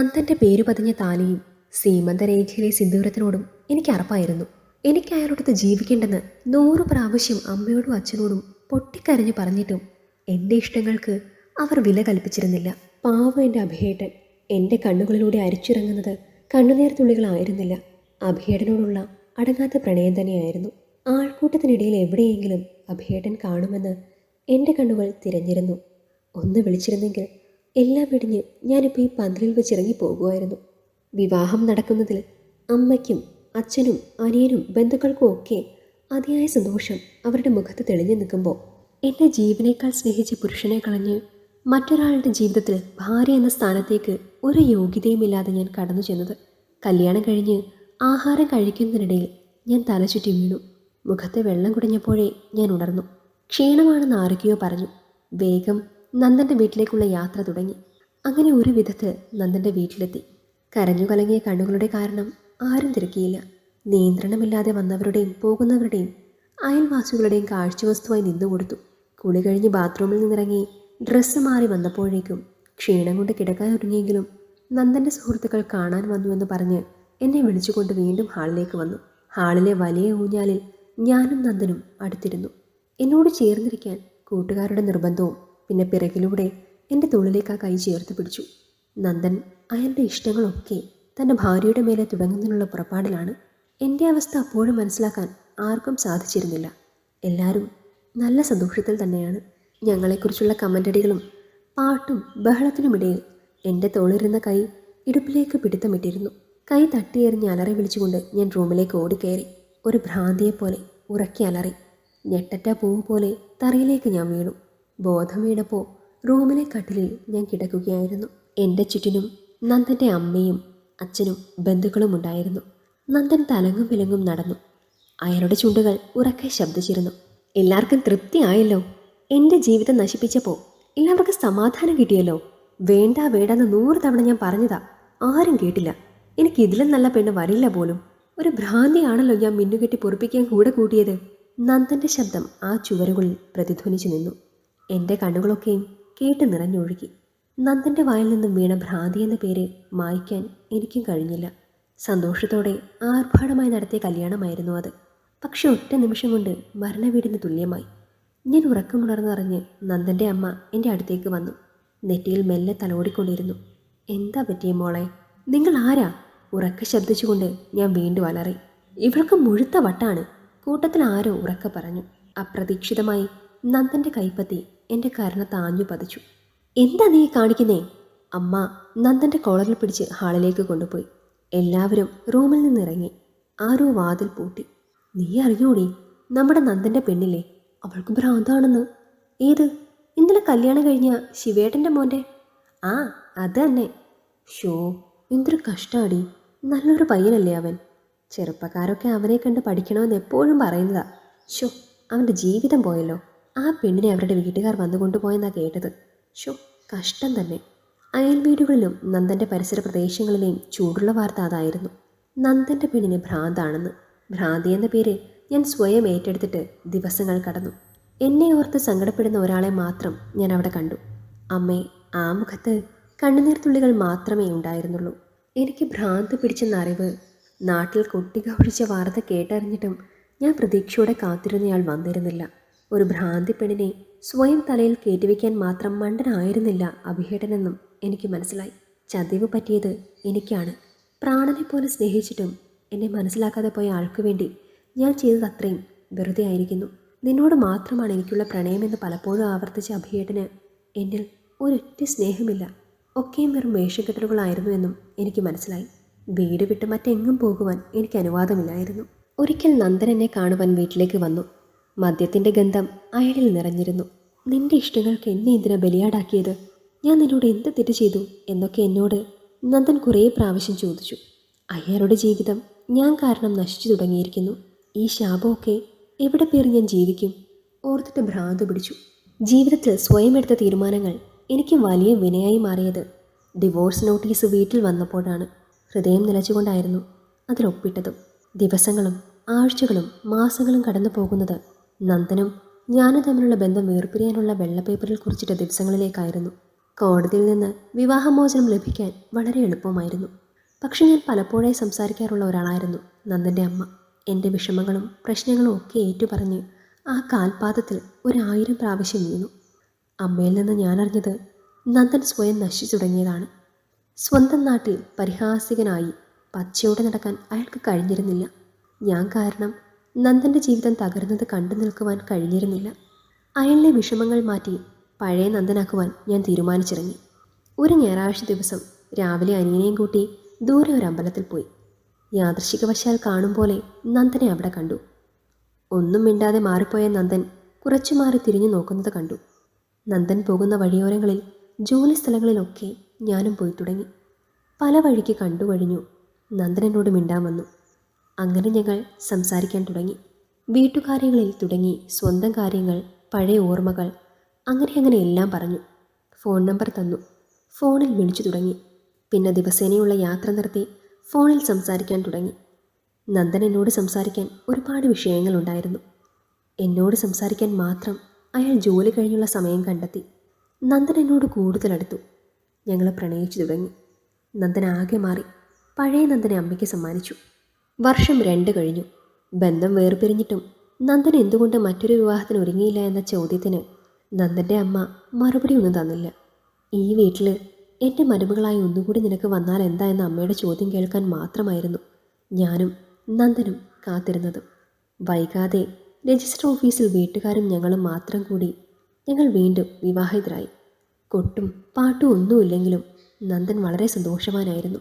നന്ദന്റെ പേര് പതിഞ്ഞ താലിയും സീമന്തരേഖയിലെ സിന്ദൂരത്തിനോടും എനിക്ക് അറപ്പായിരുന്നു. എനിക്ക് അയാളോടത്ത് ജീവിക്കേണ്ടെന്ന് നൂറ് പ്രാവശ്യം അമ്മയോടും അച്ഛനോടും പൊട്ടിക്കരഞ്ഞു പറഞ്ഞിട്ടും എന്റെ ഇഷ്ടങ്ങൾക്ക് അവർ വില കൽപ്പിച്ചിരുന്നില്ല. പാവ എന്റെ അഭിയേട്ടൻ. എന്റെ കണ്ണുകളിലൂടെ അരിച്ചിറങ്ങുന്നത് കണ്ണുനീർ തുള്ളികളായിരുന്നില്ല അടങ്ങാത്ത പ്രണയം തന്നെയായിരുന്നു. ആൾക്കൂട്ടത്തിനിടയിൽ എവിടെയെങ്കിലും അഭിയേട്ടൻ കാണുമെന്ന് എന്റെ കണ്ണുകൾ തിരഞ്ഞിരുന്നു. ഒന്ന് വിളിച്ചിരുന്നെങ്കിൽ എല്ലാം വെടിഞ്ഞ് ഞാനിപ്പോൾ ഈ പന്തലിൽ വെച്ചിറങ്ങി പോകുമായിരുന്നു വിവാഹം നടക്കുന്നതിൽ അമ്മയ്ക്കും അച്ഛനും അനിയനും ബന്ധുക്കൾക്കും ഒക്കെ അതിയായ സന്തോഷം അവരുടെ മുഖത്ത് തെളിഞ്ഞു നിൽക്കുമ്പോൾ എന്റെ ജീവനേക്കാൾ സ്നേഹിച്ച പുരുഷനെ കളഞ്ഞ് മറ്റൊരാളുടെ ജീവിതത്തിൽ ഭാര്യ എന്ന സ്ഥാനത്തേക്ക് ഒരു യോഗ്യതയുമില്ലാതെ ഞാൻ കടന്നു ചെന്നത്. കല്യാണം കഴിഞ്ഞ് ആഹാരം കഴിക്കുന്നതിനിടയിൽ ഞാൻ തലചുറ്റി വീണു. മുഖത്ത് വെള്ളം കുടഞ്ഞപ്പോഴേ ഞാൻ ഉണർന്നു. ക്ഷീണമാണെന്ന് ആരൊക്കെയോ പറഞ്ഞു. വേഗം നന്ദന്റെ വീട്ടിലേക്കുള്ള യാത്ര തുടങ്ങി. അങ്ങനെ ഒരു വിധത്തിൽ നന്ദന്റെ വീട്ടിലെത്തി. കരഞ്ഞു കലങ്ങിയ കണ്ണുകളുടെ കാരണം ആരും തിരക്കിയില്ല. നിയന്ത്രണമില്ലാതെ വന്നവരുടെയും പോകുന്നവരുടെയും അയൽവാസികളുടെയും കാഴ്ചവസ്തുവായി നിന്നുകൊടുത്തു കുളി കഴിഞ്ഞ് ബാത്റൂമിൽ നിന്നിറങ്ങി ഡ്രസ്സ് മാറി വന്നപ്പോഴേക്കും ക്ഷീണം കൊണ്ട് കിടക്കാൻ ഒരുങ്ങിയെങ്കിലും നന്ദന്റെ സുഹൃത്തുക്കൾ കാണാൻ വന്നുവെന്ന് പറഞ്ഞ് എന്നെ വിളിച്ചുകൊണ്ട് വീണ്ടും ഹാളിലേക്ക് വന്നു. ഹാളിലെ വലിയ ഊഞ്ഞാലിൽ ഞാനും നന്ദനും അടുത്തിരുന്നു. എന്നോട് ചേർന്നിരിക്കാൻ കൂട്ടുകാരുടെ നിർബന്ധവും പിന്നെ പിറകിലൂടെ എന്റെ തോളിലേക്ക് ആ കൈ ചേർത്ത് പിടിച്ചു. നന്ദൻ അയാളുടെ ഇഷ്ടങ്ങളൊക്കെ തന്റെ ഭാര്യയുടെ മേലെ തുടങ്ങുന്നതിനുള്ള പുറപ്പാടിലാണ് എന്റെ അവസ്ഥ അപ്പോഴും മനസ്സിലാക്കാൻ ആർക്കും സാധിച്ചിരുന്നില്ല. എല്ലാവരും നല്ല സന്തോഷത്തിൽ തന്നെയാണ് ഞങ്ങളെക്കുറിച്ചുള്ള കമന്റടികളും പാട്ടും ബഹളത്തിനുമിടയിൽ എന്റെ തോളിരുന്ന കൈ ഇടുപ്പിലേക്ക് പിടുത്തമിട്ടിരുന്നു. കൈ തട്ടിയെറിഞ്ഞ് അലറി വിളിച്ചുകൊണ്ട് ഞാൻ റൂമിലേക്ക് ഓടിക്കയറി. ഒരു ഭ്രാന്തിയെപ്പോലെ ഉറക്കി അലറി. ഞെട്ടറ്റ പൂവ് പോലെ തറയിലേക്ക് ഞാൻ വീണു. ബോധം വീണപ്പോൾ റൂമിലെ കട്ടിലിൽ ഞാൻ കിടക്കുകയായിരുന്നു. എന്റെ ചുറ്റിനും നന്ദന്റെ അമ്മയും അച്ഛനും ബന്ധുക്കളും ഉണ്ടായിരുന്നു. നന്ദൻ തലങ്ങും വിലങ്ങും നടന്നു. അയാളുടെ ചുണ്ടുകൾ ഉറക്കെ ശബ്ദിച്ചിരുന്നു. എല്ലാവർക്കും തൃപ്തിയായല്ലോ? എന്റെ ജീവിതം നശിപ്പിച്ചപ്പോൾ എല്ലാവർക്കും സമാധാനം കിട്ടിയല്ലോ? വേണ്ട വേണ്ടെന്ന് നൂറ് തവണ ഞാൻ പറഞ്ഞതാ. ആരും കേട്ടില്ല. എനിക്ക് ഇതിലും നല്ല പെണ്ണ് വരില്ല പോലും. ഒരു ഭ്രാന്തിയാണല്ലോ ഞാൻ മിന്നുകെട്ടി പൊറിപ്പിക്കാൻ കൂടെ കൂട്ടിയത്? നന്ദന്റെ ശബ്ദം ആ ചുവരുകളിൽ പ്രതിധ്വനിച്ചു നിന്നു. എന്റെ കണ്ണുകളൊക്കെയും കേട്ട് നിറഞ്ഞൊഴുകി. നന്ദന്റെ വായിൽ നിന്നും വീണ ഭ്രാന്തി എന്ന പേര് മായ്ക്കാൻ എനിക്കും കഴിഞ്ഞില്ല. സന്തോഷത്തോടെ ആർഭാടമായി നടത്തിയ കല്യാണമായിരുന്നു അത്. പക്ഷെ ഒറ്റ നിമിഷം കൊണ്ട് മരണവീടിന് തുല്യമായി. ഞാൻ ഉറക്കമുണർന്നറിഞ്ഞ് നന്ദന്റെ അമ്മ എന്റെ അടുത്തേക്ക് വന്നു. നെറ്റിയിൽ മെല്ലെ തലോടിക്കൊണ്ടിരുന്നു. എന്താ പറ്റിയ മോളെ? നിങ്ങൾ ആരാ? ഉറക്ക ശബ്ദിച്ചുകൊണ്ട് ഞാൻ വീണ്ടും അലറി. ഇവൾക്ക് മുഴുത്ത വട്ടാണ് കൂട്ടത്തിൽ ആരോ ഉറക്ക പറഞ്ഞു. അപ്രതീക്ഷിതമായി നന്ദന്റെ കൈപ്പത്തി എന്റെ കരണ താഞ്ഞു പതിച്ചു. എന്താ നീ കാണിക്കുന്നേ? അമ്മ നന്ദന്റെ കോളറിൽ പിടിച്ച് ഹാളിലേക്ക് കൊണ്ടുപോയി. എല്ലാവരും റൂമിൽ നിന്നിറങ്ങി. ആരോ വാതിൽ പൂട്ടി. നീ അറിഞ്ഞൂടി നമ്മുടെ നന്ദന്റെ പെണ്ണില്ലേ? അവൾക്ക് ഭ്രാന്താണെന്ന്. ഏത്? ഇന്നലെ കല്യാണം കഴിഞ്ഞ ശിവേട്ടന്റെ മോന്റെ ആ അത് തന്നെ. ഷോ എന്തൊരു കഷ്ടാടി. നല്ലൊരു പയ്യനല്ലേ അവൻ. ചെറുപ്പക്കാരൊക്കെ അവനെ കണ്ട് പഠിക്കണമെന്ന് എപ്പോഴും പറയുന്നതാ. ഷോ അവന്റെ ജീവിതം പോയല്ലോ. ആ പെണ്ണിനെ അവരുടെ വീട്ടുകാർ വന്നു കൊണ്ടുപോയെന്നാണ് കേട്ടത്. ഷോ കഷ്ടം തന്നെ. അയൽ വീടുകളിലും നന്ദന്റെ പരിസര പ്രദേശങ്ങളിലെയും ചൂടുള്ള വാർത്ത അതായിരുന്നു. നന്ദന്റെ പെണ്ണിന് ഭ്രാന്താണെന്ന്. ഭ്രാന്തി എന്ന പേര് ഞാൻ സ്വയം ഏറ്റെടുത്തിട്ട് ദിവസങ്ങൾ കടന്നു. എന്നെ ഓർത്ത് സങ്കടപ്പെടുന്ന ഒരാളെ മാത്രം ഞാൻ അവിടെ കണ്ടു. അമ്മേ ആ മുഖത്ത് കണ്ണുനീർത്തുള്ളികൾ മാത്രമേ ഉണ്ടായിരുന്നുള്ളൂ. എനിക്ക് ഭ്രാന്ത് പിടിച്ചെന്ന അറിവ് നാട്ടിൽ കൊട്ടിഘോഷിച്ച വാർത്ത കേട്ടറിഞ്ഞിട്ടും ഞാൻ പ്രതീക്ഷയോടെ കാത്തിരുന്നയാൾ വന്നിരുന്നില്ല. ഒരു ഭ്രാന്തി പെണ്ണിനെ സ്വയം തലയിൽ കയറ്റിവെക്കാൻ മാത്രം മണ്ടനായിരുന്നില്ല അഭിഹേടനെന്നും എനിക്ക് മനസ്സിലായി. ചതിവ് പറ്റിയത് എനിക്കാണ്. പ്രാണനെ പോലെ സ്നേഹിച്ചിട്ടും എന്നെ മനസ്സിലാക്കാതെ പോയ ആൾക്കു വേണ്ടി ഞാൻ ചെയ്തത് അത്രയും വെറുതെ ആയിരിക്കുന്നു. നിന്നോട് മാത്രമാണ് എനിക്കുള്ള പ്രണയമെന്ന് പലപ്പോഴും ആവർത്തിച്ച അഭിയേട്ടന് എന്നിൽ ഒരൊറ്റ സ്നേഹമില്ല. ഒക്കെയും വെറും വേഷക്കെട്ടലുകളായിരുന്നു എന്നും എനിക്ക് മനസ്സിലായി. വീട് വിട്ട് മറ്റെങ്ങും പോകുവാൻ എനിക്ക് അനുവാദമില്ലായിരുന്നു. ഒരിക്കൽ നന്ദൻ എന്നെ കാണുവാൻ വീട്ടിലേക്ക് വന്നു. മദ്യത്തിന്റെ ഗന്ധം അയാളിൽ നിറഞ്ഞിരുന്നു. നിന്റെ ഇഷ്ടങ്ങൾക്ക് എന്നെ എന്തിനാ ബലിയാടാക്കിയത്? ഞാൻ നിന്നോട് എന്ത് തെറ്റ് ചെയ്തു? എന്നൊക്കെ എന്നോട് നന്ദൻ കുറേ പ്രാവശ്യം ചോദിച്ചു. അയാളുടെ ജീവിതം ഞാൻ കാരണം നശിച്ചു തുടങ്ങിയിരിക്കുന്നു. ഈ ശാപമൊക്കെ എവിടെ പേർ ഞാൻ ജീവിക്കും? ഓർത്തിട്ട് ഭ്രാന്ത് പിടിച്ചു. ജീവിതത്തിൽ സ്വയം എടുത്ത തീരുമാനങ്ങൾ എനിക്ക് വലിയ വിനയായി മാറിയത് ഡിവോഴ്സ് നോട്ടീസ് വീട്ടിൽ വന്നപ്പോഴാണ്. ഹൃദയം നിലച്ചുകൊണ്ടായിരുന്നു അതിലൊപ്പിട്ടതും ദിവസങ്ങളും ആഴ്ചകളും മാസങ്ങളും കടന്നു പോകുന്നത് നന്ദനും ഞാനും തമ്മിലുള്ള ബന്ധം വേർപിരിയാനുള്ള വെള്ളപ്പേപ്പറിൽ കുറിച്ചിട്ട ദിവസങ്ങളിലേക്കായിരുന്നു. കോടതിയിൽ നിന്ന് വിവാഹമോചനം ലഭിക്കാൻ വളരെ എളുപ്പമായിരുന്നു. പക്ഷെ ഞാൻ പലപ്പോഴായി സംസാരിക്കാറുള്ള ഒരാളായിരുന്നു നന്ദന്റെ അമ്മ. എന്റെ വിഷമങ്ങളും പ്രശ്നങ്ങളും ഒക്കെ ഏറ്റുപറഞ്ഞ് ആ കാൽപാദത്തിൽ ഒരായിരം പ്രാവശ്യം വീണു. അമ്മയിൽ നിന്ന് ഞാൻ അറിഞ്ഞത് നന്ദൻ സ്വയം നശിച്ചു തുടങ്ങിയതാണ്. സ്വന്തം നാട്ടിൽ പരിഹാസികനായി പച്ചയോടെ നടക്കാൻ അയാൾക്ക് കഴിഞ്ഞിരുന്നില്ല. ഞാൻ കാരണം നന്ദന്റെ ജീവിതം തകർന്നത് കണ്ടു നിൽക്കുവാൻ കഴിഞ്ഞിരുന്നില്ല. അയാളിലെ വിഷമങ്ങൾ മാറ്റി പഴയ നന്ദനാക്കുവാൻ ഞാൻ തീരുമാനിച്ചിറങ്ങി. ഒരു ഞായറാഴ്ച ദിവസം രാവിലെ അനിയനെയും കൂട്ടി ദൂരെ ഒരു അമ്പലത്തിൽ പോയി. യാദൃശികവശാൽ കാണും പോലെ നന്ദനെ അവിടെ കണ്ടു. ഒന്നും മിണ്ടാതെ മാറിപ്പോയ നന്ദൻ കുറച്ചു മാറി തിരിഞ്ഞു നോക്കുന്നത് കണ്ടു. നന്ദൻ പോകുന്ന വഴിയോരങ്ങളിൽ ജോലി സ്ഥലങ്ങളിലൊക്കെ ഞാനും പോയി തുടങ്ങി. പല വഴിക്ക് കണ്ടു കഴിഞ്ഞു. നന്ദൻ എന്നോട് മിണ്ടാൻ വന്നു. അങ്ങനെ ഞങ്ങൾ സംസാരിക്കാൻ തുടങ്ങി. വീട്ടുകാര്യങ്ങളിൽ തുടങ്ങി സ്വന്തം കാര്യങ്ങൾ പഴയ ഓർമ്മകൾ അങ്ങനെ അങ്ങനെ എല്ലാം പറഞ്ഞു. ഫോൺ നമ്പർ തന്നു. ഫോണിൽ വിളിച്ചു തുടങ്ങി. പിന്നെ ദിവസേനയുള്ള യാത്ര നിർത്തി ഫോണിൽ സംസാരിക്കാൻ തുടങ്ങി. നന്ദൻ എന്നോട് സംസാരിക്കാൻ ഒരുപാട് വിഷയങ്ങളുണ്ടായിരുന്നു എന്നോട് സംസാരിക്കാൻ മാത്രം അയാൾ ജോലി കഴിഞ്ഞുള്ള സമയം കണ്ടെത്തി. നന്ദൻ എന്നോട് കൂടുതൽ അടുത്തു. ഞങ്ങൾ പ്രണയിച്ചു തുടങ്ങി. നന്ദൻ ആകെ മാറി. പഴയ നന്ദനെ അമ്മയ്ക്ക് സമ്മാനിച്ചു. വർഷം രണ്ട് കഴിഞ്ഞു. ബന്ധം വേർപിരിഞ്ഞിട്ടും നന്ദൻ എന്തുകൊണ്ട് മറ്റൊരു വിവാഹത്തിന് ഒരുങ്ങിയില്ല എന്ന ചോദ്യത്തിന് നന്ദന്റെ അമ്മ മറുപടി ഒന്നും തന്നില്ല. ഈ വീട്ടിൽ എന്റെ മരുമകളായി ഒന്നുകൂടി നിനക്ക് വന്നാൽ എന്താ എന്ന അമ്മയുടെ ചോദ്യം കേൾക്കാൻ മാത്രമായിരുന്നു ഞാനും നന്ദനും കാത്തിരുന്നത്. വൈകാതെ രജിസ്റ്റർ ഓഫീസിൽ വീട്ടുകാരും ഞങ്ങളും മാത്രം കൂടി ഞങ്ങൾ വീണ്ടും വിവാഹിതരായി. കൊട്ടും പാട്ടും ഒന്നുമില്ലെങ്കിലും നന്ദൻ വളരെ സന്തോഷവാനായിരുന്നു.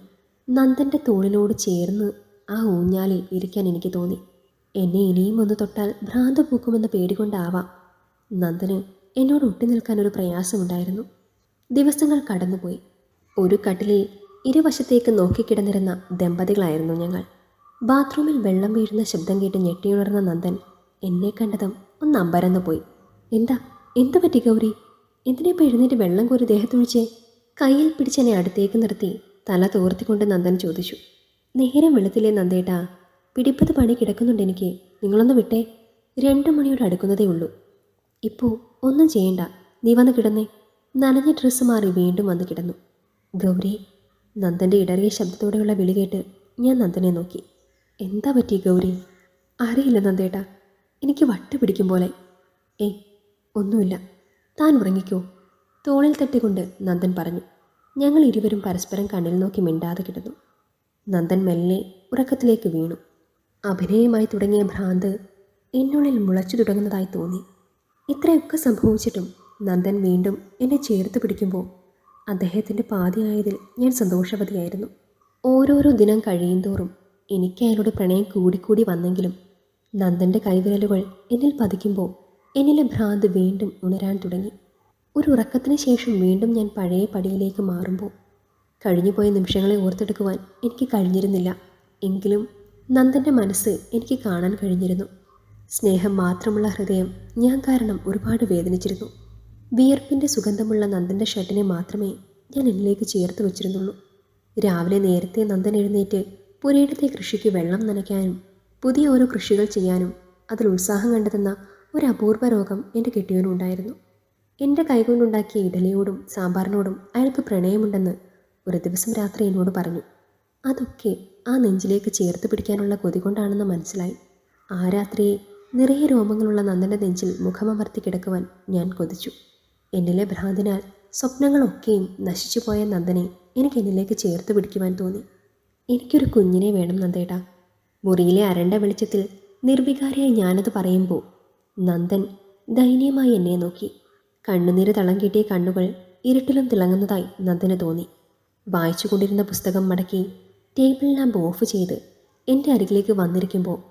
നന്ദന്റെ തോളിനോട് ചേർന്ന് ആ ഊഞ്ഞാലിൽ ഇരിക്കാൻ എനിക്ക് തോന്നി. എന്നെ ഇനിയും ഒന്ന് തൊട്ടാൽ ഭ്രാന്ത പൂക്കുമെന്ന പേടികൊണ്ടാവാം നന്ദന് എന്നോട് ഒട്ടി നിൽക്കാൻ ഒരു പ്രയാസമുണ്ടായിരുന്നു. ദിവസങ്ങൾ കടന്നുപോയി. ഒരു കട്ടിലിൽ ഇരുവശത്തേക്ക് നോക്കിക്കിടന്നിരുന്ന ദമ്പതികളായിരുന്നു ഞങ്ങൾ. ബാത്റൂമിൽ വെള്ളം വീഴുന്ന ശബ്ദം കേട്ട് ഞെട്ടിയുണർന്ന നന്ദൻ എന്നെ കണ്ടതും ഒന്ന് അമ്പരന്നു പോയി. എന്താ? എന്തു പറ്റി ഗൗരി? എന്തിനിപ്പോൾ എഴുന്നേറ്റ് വെള്ളം കോരി ദേഹത്തൊഴിച്ചേ കയ്യിൽ പിടിച്ചെന്നെ അടുത്തേക്ക് നിർത്തി തല തോർത്തിക്കൊണ്ട് നന്ദൻ ചോദിച്ചു. നേരം വെളുത്തില്ലേ നന്ദേട്ടാ? പിടിപ്പത് പണി കിടക്കുന്നുണ്ട് എനിക്ക്. നിങ്ങളൊന്ന് വിട്ടേ. രണ്ടു മണിയോട് അടുക്കുന്നതേ ഉള്ളൂ. ഇപ്പോൾ ഒന്നും ചെയ്യണ്ട. നീ വന്ന് കിടന്നേ. നനഞ്ഞ ഡ്രസ്സ് മാറി വീണ്ടും വന്ന് കിടന്നു. ഗൗരി നന്ദന്റെ ഇടറിയ ശബ്ദത്തോടെയുള്ള വിളി കേട്ട് ഞാൻ നന്ദനെ നോക്കി. എന്താ പറ്റി ഗൗരി? അറിയില്ല നന്ദേട്ടാ. എനിക്ക് വട്ട് പിടിക്കും പോലെ. ഏ ഒന്നുമില്ല. താൻ ഉറങ്ങിക്കോ. തോളിൽ തട്ടിക്കൊണ്ട് നന്ദൻ പറഞ്ഞു. ഞങ്ങൾ ഇരുവരും പരസ്പരം കണ്ണിൽ നോക്കി മിണ്ടാതെ കിടന്നു. നന്ദൻ മെല്ലെ ഉറക്കത്തിലേക്ക് വീണു. അഭിനയമായി തുടങ്ങിയ ഭ്രാന്ത് എന്നുള്ളിൽ മുളച്ചു തുടങ്ങുന്നതായി തോന്നി. ഇത്രയൊക്കെ സംഭവിച്ചിട്ടും നന്ദൻ വീണ്ടും എന്നെ ചേർത്ത് പിടിക്കുമ്പോൾ അദ്ദേഹത്തിന്റെ പാതിയായതിൽ ഞാൻ സന്തോഷവതിയായിരുന്നു. ഓരോരോ ദിനം കഴിയുന്തോറും എനിക്ക് അയാളുടെ പ്രണയം കൂടിക്കൂടി വന്നെങ്കിലും നന്ദന്റെ കൈവിരലുകൾ എന്നിൽ പതിക്കുമ്പോൾ എന്നിലെ ഭ്രാന്ത് വീണ്ടും ഉണരാൻ തുടങ്ങി. ഒരു ഉറക്കത്തിന് ശേഷം വീണ്ടും ഞാൻ പഴയ പടിയിലേക്ക് മാറുമ്പോൾ കഴിഞ്ഞുപോയ നിമിഷങ്ങളെ ഓർത്തെടുക്കുവാൻ എനിക്ക് കഴിഞ്ഞിരുന്നില്ല. എങ്കിലും നന്ദന്റെ മനസ്സ് എനിക്ക് കാണാൻ കഴിഞ്ഞിരുന്നു. സ്നേഹം മാത്രമുള്ള ഹൃദയം ഞാൻ കാരണം ഒരുപാട് വേദനിച്ചിരുന്നു. വിയർപ്പിന്റെ സുഗന്ധമുള്ള നന്ദന്റെ ഷർട്ടിനെ മാത്രമേ ഞാൻ എന്നിലേക്ക് ചേർത്ത് വെച്ചിരുന്നുള്ളൂ. രാവിലെ നേരത്തെ നന്ദൻ എഴുന്നേറ്റ് പുരയിടത്തെ കൃഷിക്ക് വെള്ളം നനയ്ക്കാനും പുതിയ ഓരോ കൃഷികൾ ചെയ്യാനും അതിൽ ഉത്സാഹം കണ്ടെത്തുന്ന ഒരു അപൂർവ രോഗം എന്റെ കെട്ടിയവനുണ്ടായിരുന്നു എന്റെ കൈകൊണ്ടുണ്ടാക്കിയ ഇഡലിയോടും സാമ്പാറിനോടും അയാൾക്ക് പ്രണയമുണ്ടെന്ന് ഒരു ദിവസം രാത്രി എന്നോട് പറഞ്ഞു അതൊക്കെ ആ നെഞ്ചിലേക്ക് ചേർത്ത് പിടിക്കാനുള്ള കൊതി കൊണ്ടാണെന്ന് മനസ്സിലായി. ആ രാത്രിയെ നിറയെ രോമങ്ങളുള്ള നന്ദന്റെ നെഞ്ചിൽ മുഖമമർത്തി കിടക്കുവാൻ ഞാൻ കൊതിച്ചു. എന്നിലെ ഭ്രാന്തിനാൽ സ്വപ്നങ്ങളൊക്കെയും നശിച്ചുപോയ നന്ദനെ എനിക്ക് എന്നിലേക്ക് ചേർത്ത് പിടിക്കുവാൻ തോന്നി. എനിക്കൊരു കുഞ്ഞിനെ വേണം നന്ദേട്ടാ. മുറിയിലെ അരണ്ട വെളിച്ചത്തിൽ നിർവികാരിയായി ഞാനത് പറയുമ്പോൾ നന്ദൻ ദയനീയമായി എന്നെ നോക്കി. കണ്ണുനീര് തളം കിട്ടിയ കണ്ണുകൾ ഇരുട്ടിലും തിളങ്ങുന്നതായി നന്ദന് തോന്നി. വായിച്ചുകൊണ്ടിരുന്ന പുസ്തകം മടക്കി ടേബിൾ ലാമ്പ് ഓഫ് ചെയ്ത് എന്റെ അരികിലേക്ക് വന്നിരിക്കുമ്പോൾ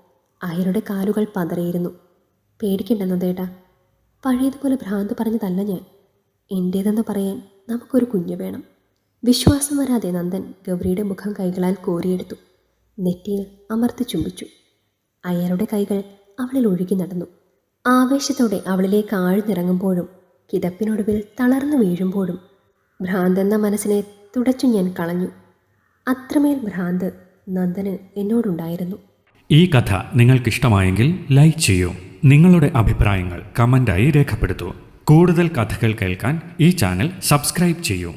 അയാളുടെ കാലുകൾ പതറിയിരുന്നു. പേടിക്കണ്ടെന്നോ ചേട്ടാ പഴയതുപോലെ ഭ്രാന്ത് പറഞ്ഞതല്ല ഞാൻ. എന്റേതെന്ന് പറയാൻ നമുക്കൊരു കുഞ്ഞു വേണം. വിശ്വാസം വരാതെ നന്ദൻ ഗൗരിയുടെ മുഖം കൈകളാൽ കോരിയെടുത്തു. നെറ്റിയിൽ അമർത്തി ചുംബിച്ചു. അയാളുടെ കൈകൾ അവളിൽ ഒഴുകി നടന്നു. ആവേശത്തോടെ അവളിലേക്ക് ആഴ്ന്നിറങ്ങുമ്പോഴും കിതപ്പിനൊടുവിൽ തളർന്നു വീഴുമ്പോഴും ഭ്രാന്തെന്ന മനസ്സിനെ തുടച്ചു ഞാൻ കളഞ്ഞു. അത്രമേൽ ഭ്രാന്ത് നന്ദന് എന്നോടുണ്ടായിരുന്നു. ഈ കഥ നിങ്ങൾക്കിഷ്ടമായെങ്കിൽ ലൈക്ക് ചെയ്യൂ. നിങ്ങളുടെ അഭിപ്രായങ്ങൾ കമന്റായി രേഖപ്പെടുത്തൂ. കൂടുതൽ കഥകൾ കേൾക്കാൻ ഈ ചാനൽ സബ്സ്ക്രൈബ് ചെയ്യൂ.